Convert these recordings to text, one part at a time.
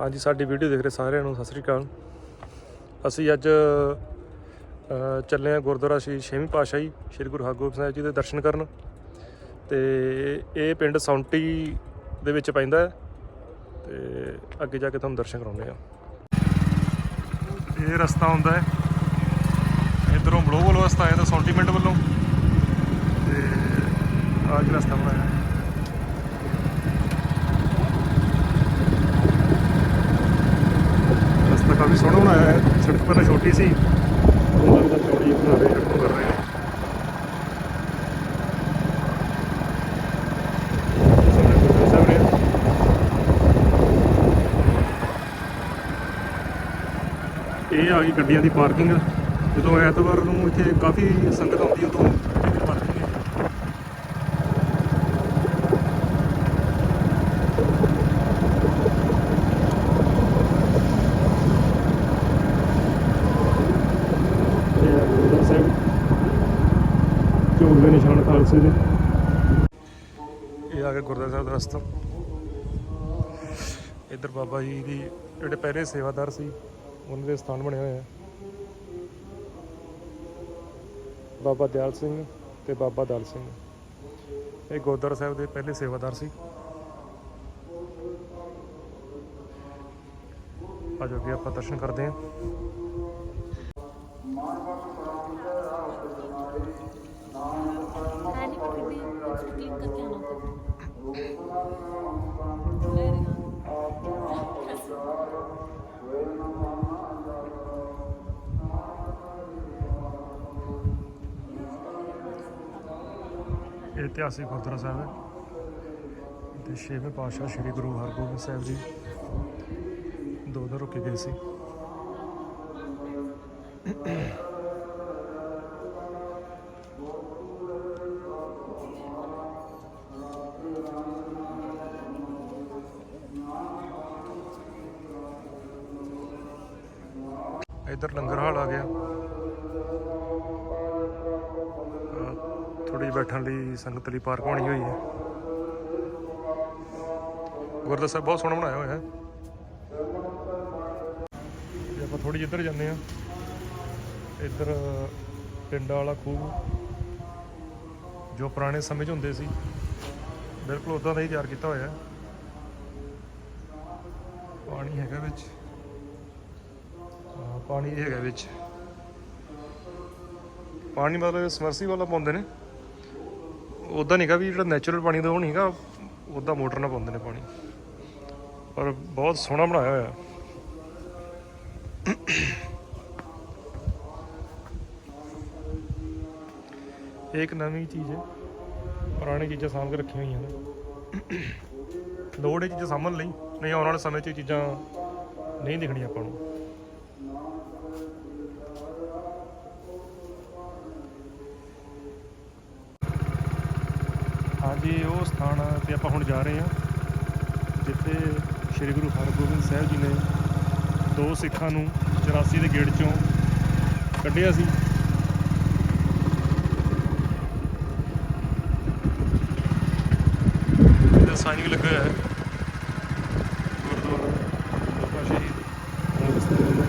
ਹਾਂਜੀ, ਸਾਡੀ ਵੀਡੀਓ ਦੇਖ ਰਹੇ ਸਾਰਿਆਂ ਨੂੰ, ਸਤਿ ਸ੍ਰੀ ਅਕਾਲ। ਅਸੀਂ ਅੱਜ ਚੱਲੇ ਹਾਂ ਗੁਰਦੁਆਰਾ ਸ਼੍ਰੀ ਛੇਵੀਂ ਪਾਤਸ਼ਾਹੀ, ਸ੍ਰੀ ਗੁਰੂ ਹਰਗੋਬਿੰਦ ਸਾਹਿਬ ਜੀ ਦੇ ਦਰਸ਼ਨ ਕਰਨ। ਤੇ ਇਹ ਪਿੰਡ ਸੌਂਟੀ ਦੇ ਵਿੱਚ ਪੈਂਦਾ ਹੈ। ਤੇ ਅੱਗੇ ਜਾ ਕੇ ਤੁਹਾਨੂੰ ਦਰਸ਼ਨ ਕਰਾਉਂਦੇ ਆ ਇਹ ਰਸਤਾ ਹੁੰਦਾ ਹੈ। ਇਧਰੋਂ ਬਲੋ ਵੱਲੋਂ ਰਸਤਾ ਆਇਆ ਤਾਂ ਸੌਂਟੀ ਪਿੰਡ ਵੱਲੋਂ। ਤੇ ਆਹ ਜਿਹੜਾ ਰਸਤਾ ਬਣਾਇਆ ਹੈ ਰਸਤਾ ਕਾਫੀ ਸੋਹਣਾ ਬਣਾਇਆ ਹੈ ਸੜਕ ਪਹਿਲਾਂ ਛੋਟੀ ਸੀ। ਹੁਣ ਲੱਗਦਾ ਚੌੜੀ ਬਣਾ ਰਹੇ ਸੜਕ ਕਰ ਰਹੇ ਇਹ ਆ ਗਈ ਗੱਡੀਆਂ ਦੀ ਪਾਰਕਿੰਗ। ਜਦੋਂ ਐਤਵਾਰ ਨੂੰ ਇੱਥੇ ਕਾਫੀ ਸੰਗਤ ਆਉਂਦੀ, ਉਦੋਂ ਇੱਥੇ ਪਾਰਕਿੰਗ ਹੈ ਇਹ ਆ ਗੁਰਦੁਆਰਾ ਸਾਹਿਬ ਝੋਲ ਨਿਸ਼ਾਨ ਖਾਲਸੇ ਦੇ। ਇਹ ਆ ਗਿਆ ਗੁਰਦੁਆਰਾ ਸਾਹਿਬ ਦਾ ਰਸਤਾ। ਇੱਧਰ ਬਾਬਾ ਜੀ ਦੀ ਜਿਹੜੇ ਪਹਿਲੇ ਸੇਵਾਦਾਰ ਸੀ, ਉਹਨਾਂ ਦੇ ਸਥਾਨ ਬਣੇ ਹੋਏ ਆ ਬਾਬਾ ਦਿਆਲ ਸਿੰਘ ਤੇ ਬਾਬਾ ਦਲ ਸਿੰਘ। ਇਹ ਗੁਰਦੁਆਰਾ ਸਾਹਿਬ ਦੇ ਪਹਿਲੇ ਸੇਵਾਦਾਰ ਸੀ। ਆਜੋ ਅੱਗੇ ਆਪਾਂ ਦਰਸ਼ਨ ਕਰਦੇ ਹਾਂ। ली उसको क्लीन करके आना होता वेरी ਇਹ ਇਤਿਹਾਸਿਕ ਗੁਰਦੁਆਰਾ ਸਾਹਿਬ ਹੈ ਤੇ ਛੇਵੇਂ ਪਾਤਸ਼ਾਹ ਸ੍ਰੀ ਗੁਰੂ ਹਰਗੋਬਿੰਦ ਸਾਹਿਬ ਜੀ ਦੋ ਦਿਨ ਰੁਕੇ ਗਏ ਸੀ ਇੱਧਰ ਲੰਗਰ ਹਾਲ ਆ ਗਿਆ। ਥੋੜੀ ਬੈਠਣ ਲਈ ਸੰਗਤ ਲਈ ਪਾਰਕ ਬਣੀ ਹੋਈ ਹੈ। ਗੁਰਦੁਆਰਾ ਸਾਹਿਬ ਬਹੁਤ ਸੋਹਣਾ ਬਣਾਇਆ ਹੋਇਆ ਹੈ। ਤੇ ਆਪਾਂ ਥੋੜੀ ਇੱਧਰ ਜਾਂਦੇ ਆ ਇੱਧਰ ਪਿੰਡਾਂ ਵਾਲਾ ਖੂਹ ਜੋ ਪੁਰਾਣੇ ਸਮੇਂ 'ਚ ਹੁੰਦੇ ਸੀ, ਬਿਲਕੁਲ ਉਦਾਂ ਦਾ ਹੀ ਤਿਆਰ ਕੀਤਾ ਹੋਇਆ ਪਾਣੀ ਹੈਗਾ ਵਿੱਚ। ਪਾਣੀ ਹੈਗਾ ਵਿੱਚ। ਪਾਣੀ ਮਤਲਬ ਸਮਰਸੀ ਵਾਲਾ ਪਾਉਂਦੇ ਨੇ। ਉਦਾਂ ਨਹੀਂਗਾ ਵੀ ਜਿਹੜਾ ਨੈਚੁਰਲ ਪਾਣੀ ਦਾ ਉਹ ਨਹੀਂਗਾ ਉਦਾਂ ਮੋਟਰ ਨਾਲ ਪਾਉਂਦੇ ਨੇ ਪਾਣੀ। ਪਰ ਬਹੁਤ ਸੋਹਣਾ ਬਣਾਇਆ ਹੋਇਆ। ਇਹ ਇੱਕ ਨਵੀਂ ਚੀਜ਼ ਹੈ। ਪੁਰਾਣੀ ਚੀਜ਼ਾਂ ਸਾਂਭ ਕੇ ਰੱਖੀਆਂ ਹੋਈਆਂ ਨੇ। ਲੋੜ ਹੈ ਚੀਜ਼ਾਂ ਸਾਂਭਣ ਲਈ, ਨਹੀਂ ਆਉਣ ਵਾਲੇ ਸਮੇਂ 'ਚ ਇਹ ਚੀਜ਼ਾਂ ਨਹੀਂ ਦਿਖਣੀਆਂ ਆਪਾਂ ਨੂੰ। ਹਾਂਜੀ, ਉਹ ਸਥਾਨ ਤੇ ਆਪਾਂ ਹੁਣ ਜਾ ਰਹੇ ਹਾਂ, ਜਿੱਥੇ ਸ੍ਰੀ ਗੁਰੂ ਹਰਗੋਬਿੰਦ ਸਾਹਿਬ ਜੀ ਨੇ ਦੋ ਸਿੱਖਾਂ ਨੂੰ 84 ਦੇ ਗੇੜ ਚੋਂ ਕੱਢਿਆ ਸੀ। ਇਹਦਾ ਸਾਈਨ ਵੀ ਲੱਗਾ ਹੈ ਗੁਰਦੁਆਰਾ ਬਾਬਾ ਸ਼ਹੀਦ ਭਗਤ ਸਿੰਘ ਜੀ ਦਾ।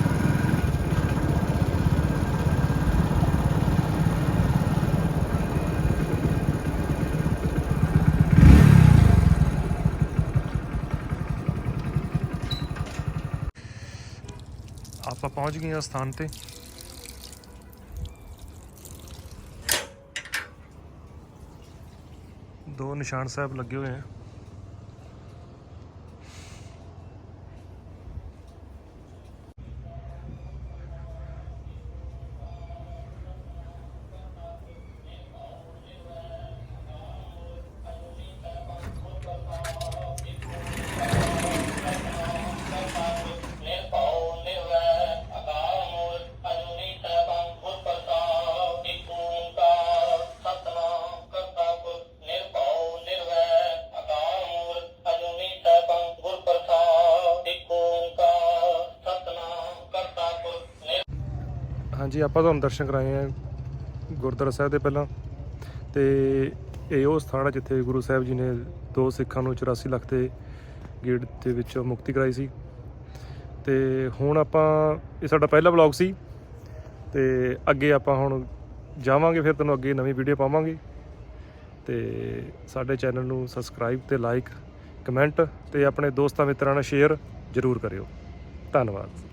ਆਪਾਂ ਪਹੁੰਚ ਗਏ ਹਾਂ ਸਥਾਨ ਤੇ। ਦੋ ਨਿਸ਼ਾਨ ਸਾਹਿਬ ਲੱਗੇ ਹੋਏ ਆ। ਹਾਂਜੀ, ਆਪਾਂ ਤੁਹਾਨੂੰ ਦਰਸ਼ਨ ਕਰਾਏ ਆ ਗੁਰਦੁਆਰਾ ਸਾਹਿਬ ਦੇ ਪਹਿਲਾਂ। ਤੇ ਇਹ ਉਹ ਸਥਾਨ ਹੈ ਜਿੱਥੇ ਗੁਰੂ ਸਾਹਿਬ ਜੀ ਨੇ ਦੋ ਸਿੱਖਾਂ ਨੂੰ 84 ਲੱਖ ਦੇ ਗੇੜ ਦੇ ਵਿੱਚ ਮੁਕਤੀ ਕਰਾਈ ਸੀ। ਤੇ ਹੁਣ ਆਪਾਂ, ਇਹ ਸਾਡਾ ਪਹਿਲਾ ਵਲੌਗ ਸੀ। ਤੇ ਅੱਗੇ ਆਪਾਂ ਹੁਣ ਜਾਵਾਂਗੇ, ਫਿਰ ਤੁਹਾਨੂੰ ਅੱਗੇ ਨਵੀਂ ਵੀਡੀਓ ਪਾਵਾਂਗੇ। ਤੇ ਸਾਡੇ ਚੈਨਲ ਨੂੰ ਸਬਸਕ੍ਰਾਈਬ ਤੇ ਲਾਈਕ, ਕਮੈਂਟ ਤੇ ਆਪਣੇ ਦੋਸਤਾਂ ਮਿੱਤਰਾਂ ਨਾਲ ਸ਼ੇਅਰ ਜ਼ਰੂਰ ਕਰਿਓ। ਧੰਨਵਾਦ।